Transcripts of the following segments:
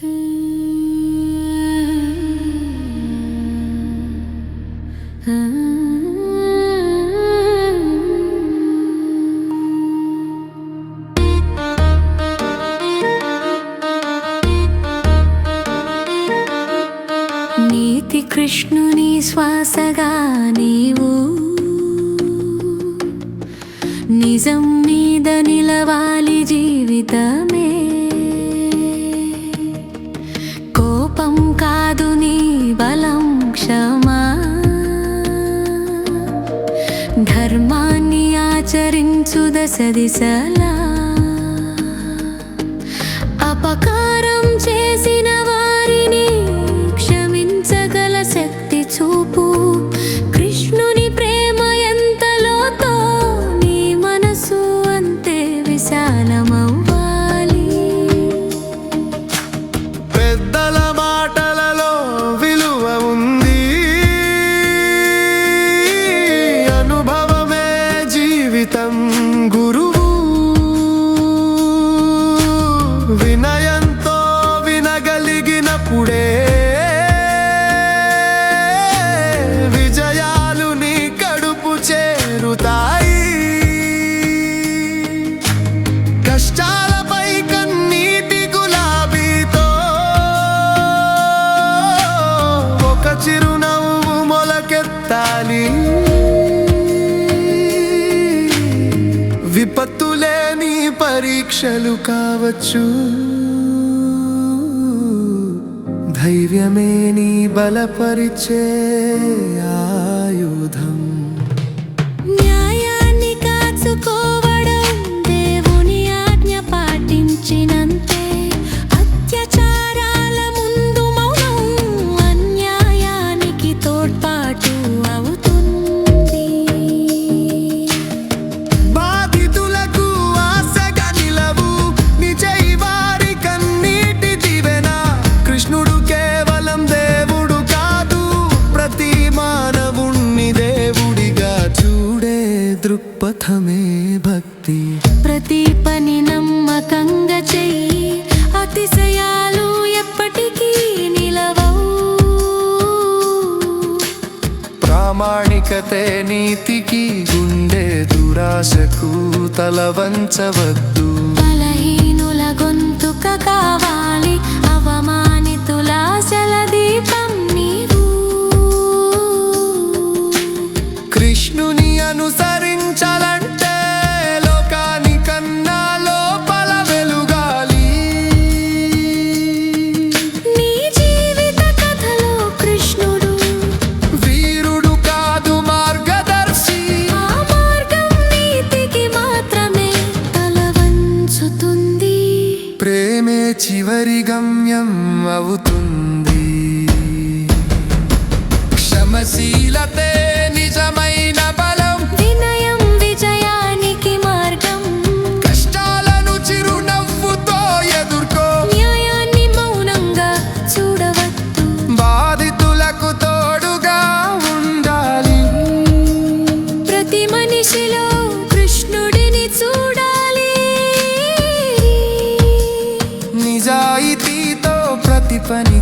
నీతి కృష్ణుని శ్వాసగా నీవు నిజం మీద నిలవాలి జీవితమే. బలం క్షమా. ధర్మాన్ని ఆచరించు దశ దిశలా. అపక గురువు. వినయంతో వినగలిగినప్పుడే విజయాలు నీ కడుపు చేరుతాయి. కష్టాలపై కన్నీటి గులాబీతో ఒక చిరునవ్వు మొలకెత్తాలి. విపత్తులే నీ పరీక్షలు కావచ్చు. ధైర్యమే నీ బలపరిచే ఆయుధం. దృక్పథమే భక్తి. ప్రతి పని నమ్మకంగా చెయ్యి. అతిశయాలు ఎప్పటికీ నిలవవు. ప్రామాణికతే నీతికి గుండె దురాశకు తల వంచవద్దు. బలహీనుల గొంతుక కావాలి. ప్రేమే చివరి గమ్యం అవుతుంది. క్షమశీలతే నిజమై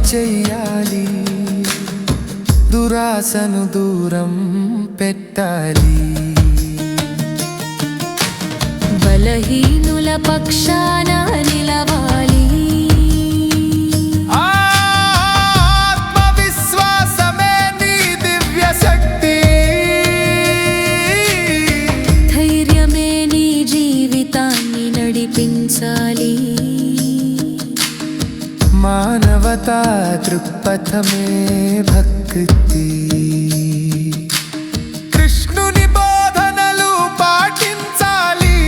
చెయ్యాలి దురాశను దూరం పెట్టాలి. బలహీనుల పక్షాన మానవతా దృక్పథమే భక్తి. కృష్ణుని బోధనలు పాటించాలి.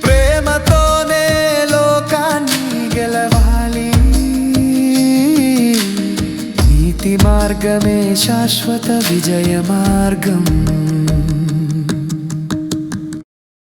ప్రేమతోనే లోకాన్ని గెలవాలి. నీతి మార్గమే శాశ్వత విజయ మార్గం.